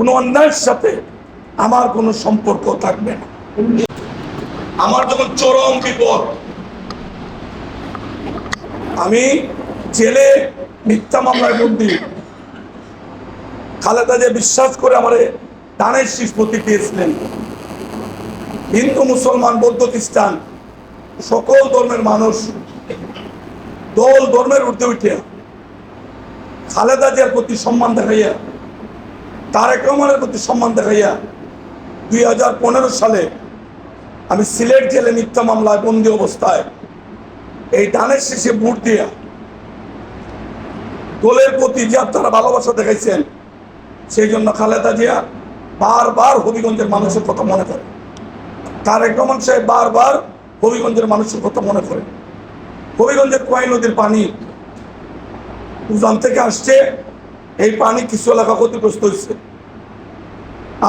কোনো অন্যায়ের সাথে আমার কোনো সম্পর্ক থাকবে না। আমার যখন চরম বিপদ, আমি জেলে মিথ্যা মামলায় বন্দি। খালেদা যে বিশ্বাস করে আমারে দানের শীষ প্রতীক দিয়েছিলেন। হিন্দু, মুসলমান, বৌদ্ধ, খ্রিস্টান, সকল ধর্মের মানুষ দল ধর্মের ঊর্ধ্বে উঠে খালেদা জিয়ার প্রতি সম্মান দেখাইয়া তারেক রহমানের প্রতি সম্মান দেখাইয়া দুই হাজার পনেরো সালে আমি সিলেট জেলে মিথ্যা মামলায় বন্দি অবস্থায় এই দানের শেষে ভোট দিয়া দলের প্রতি যে আপনারা ভালোবাসা দেখাইছেন, সেই জন্য খালেদা জিয়া বারবার হবিগঞ্জের মানুষের কথা মনে করে। তারেক রহমান সাহেব বারবার হবিগঞ্জের মানুষের কথা মনে করে। হবিগঞ্জের কোয়াই নদীর পানি উজান থেকে আসছে এই পানি কিছু এলাকা ক্ষতিগ্রস্ত হয়েছে।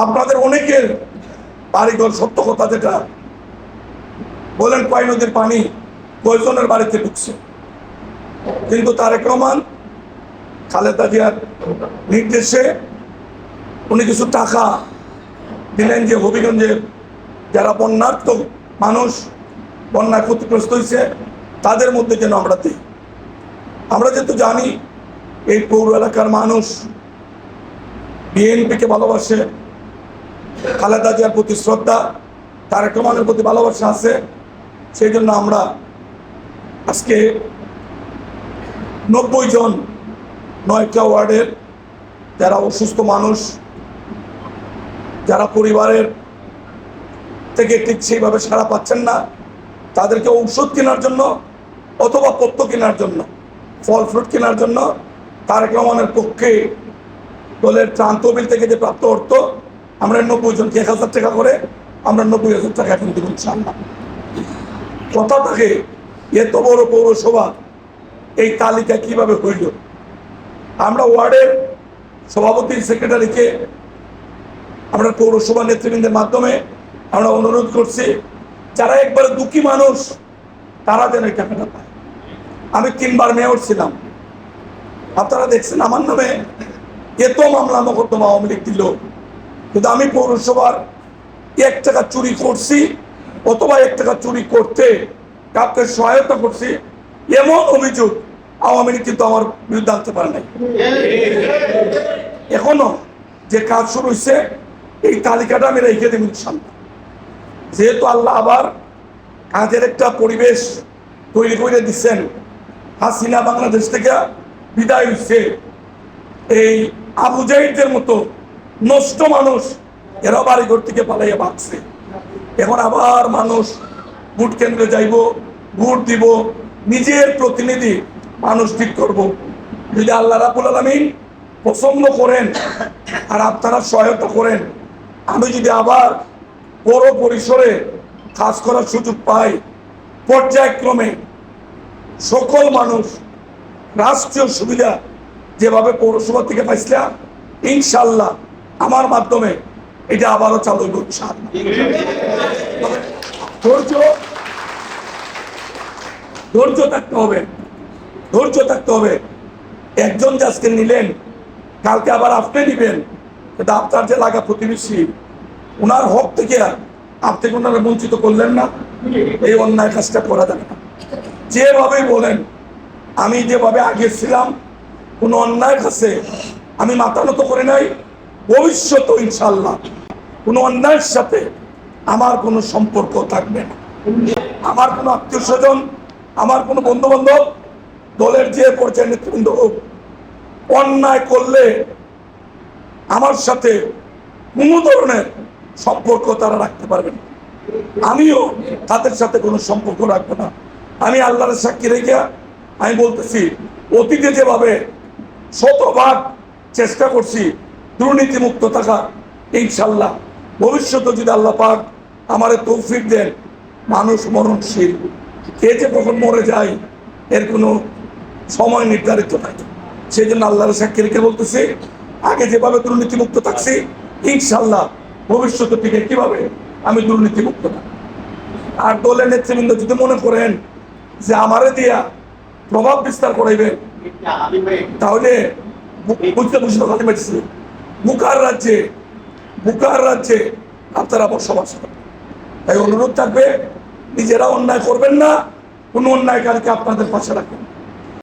আপনাদের অনেকের বাড়িঘর সত্য কথা যেটা। বলেন কোয়াই নদীর পানি কয়জনের বাড়িতে ঢুকছে? কিন্তু তারেক রহমান, খালেদা জিয়ার নির্দেশে উনি কিছু টাকা দিলেন যে হবিগঞ্জের যারা বন্যার্থ মানুষ বন্যায় ক্ষতিগ্রস্ত হয়েছে, তাদের মধ্যে যেন আমরা দিই। আমরা যেহেতু জানি এই পৌর এলাকার মানুষ বিএনপিকে ভালোবাসে। খালেদা জিয়ার প্রতি শ্রদ্ধা তারেক রহমানের প্রতি ভালোবাসা আছে। সেই জন্য আমরা আজকে নব্বই জন নয়টা ওয়ার্ডের যারা অসুস্থ মানুষ, যারা পরিবারের থেকে ঠিক সেইভাবে সাড়া পাচ্ছেন না, তাদেরকে ঔষধ কেনার জন্য অথবা পত্র কেনার জন্য, ফল ফ্রুট কেনার জন্য তারেক রহমানের পক্ষে দলের ত্রাণ তহবিল থেকে যে প্রাপ্ত অর্থ, আমরা নব্বই জনকে এক হাজার টাকা করে, আমরা নব্বই হাজার টাকা এখন দিব ইনশাল্লাহ কথা থাকে, এত বড় পৌরসভা, এই তালিকা কীভাবে হইল? আমরা ওয়ার্ডের সভাপতি, সেক্রেটারিকে, আমরা পৌরসভা নেতৃবৃন্দের মাধ্যমে আমরা অনুরোধ করছি, যারা একবারে দুঃখী মানুষ, তারা যেন এই টাকাটা পায়। আমি তিনবার মেয়র ছিলাম। আপনারা দেখছেন, আমার নামে এত মামলা মোকদ্দমা আওয়ামী লীগ দিল। কিন্তু আমি পৌরসভার এক টাকা চুরি করছি, অথবা এক টাকা চুরি করতে কাউকে সহায়তা করছি, এমন অভিযোগ আওয়ামী লীগ কিন্তু আমার বিরুদ্ধে আনতে পারে নাই। এখনও যে কাজ শুরু হয়েছে এই তালিকাটা আমি রেখে দেব ইনশাল্লাহ যেহেতু আল্লাহ আবার কাজের একটা পরিবেশ তৈরি করে দিচ্ছেন, হাসিনা বাংলাদেশ থেকে বিদায় হচ্ছে। এই আবু জাহিদের মতো নষ্ট মানুষ এরা বাড়িঘর থেকে পালাইয়া বাঁচছে এখন আবার মানুষ ভোট কেন্দ্রে যাইব, ভোট দিব, নিজের প্রতিনিধি মানুষ ঠিক করব। যদি আল্লাহ রাবুল আলমিন পছন্দ করেন আর আপনারা সহায়তা করেন, আমি যদি আবার বড় পরিসরে কাজ করার সুযোগ পাই, পর্যায়ক্রমে সকল মানুষ রাষ্ট্রীয় সুবিধা যেভাবে পৌরসভা থেকে পাইছিলাম ইনশাল্লাহ আমার মাধ্যমে এটা আবারও চালু ধৈর্য ধৈর্য থাকতে হবে, ধৈর্য থাকতে হবে। একজন যে আজকে নিলেন, কালকে আবার আপনি নিবেন, কিন্তু আপনার যে লাগা প্রতিবেশী ওনার হক থেকে আপনি ওনারা বঞ্চিত করলেন না। এই অন্যায় কাজটা করা যাবে না। যেভাবেই বলেন আমি যেভাবে আগে ছিলাম, কোনো অন্যায় কাছে আমি মাথা নত করে নাই ভবিষ্যৎ ইনশাল্লাহ কোনো অন্যায়ের সাথে আমার কোনো সম্পর্ক থাকবে না। আমার কোনো আত্মীয় স্বজন, আমার কোনো বন্ধু বান্ধব দলের যে পর্যায়ে নেতৃবৃন্দ হোক, অন্যায় করলে আমার সাথে কোনো ধরনের সম্পর্ক তারা রাখতে পারবে না। আমিও তাদের সাথে কোনো সম্পর্ক রাখব না। আমি আল্লাহর সাক্ষী রেখে আমি বলতেছি, অতীতে যেভাবে শতভাগ চেষ্টা করছি দুর্নীতিমুক্ত থাকা, ইনশাল্লাহ ভবিষ্যতে যদি আল্লাহ পাক আমার তৌফিক দেন, মানুষ মরণশীল। কে যে কখন মরে যায়, এর কোনো সময় নির্ধারিত নাই। সেই জন্য আল্লাহর সাক্ষী রেখে বলতেছি, আগে যেভাবে দুর্নীতিমুক্ত থাকছি, ইনশাল্লাহ ভবিষ্যতে থেকে কীভাবে আমি দুর্নীতিমুক্ত না আর দলের নেতৃবৃন্দ যদি মনে করেন যে আমারে দিয়া প্রভাব বিস্তার করাইবে। তাহলে বুঝতে বুঝতে কথা পেরেছি বুকার রাজ্যে বুকার রাজ্যে আপনারা বসবাস করেন তাই অনুরোধ থাকবে, নিজেরা অন্যায় করবেন না, কোনো অন্যায়কারীকে আপনাদের পাশে রাখবেন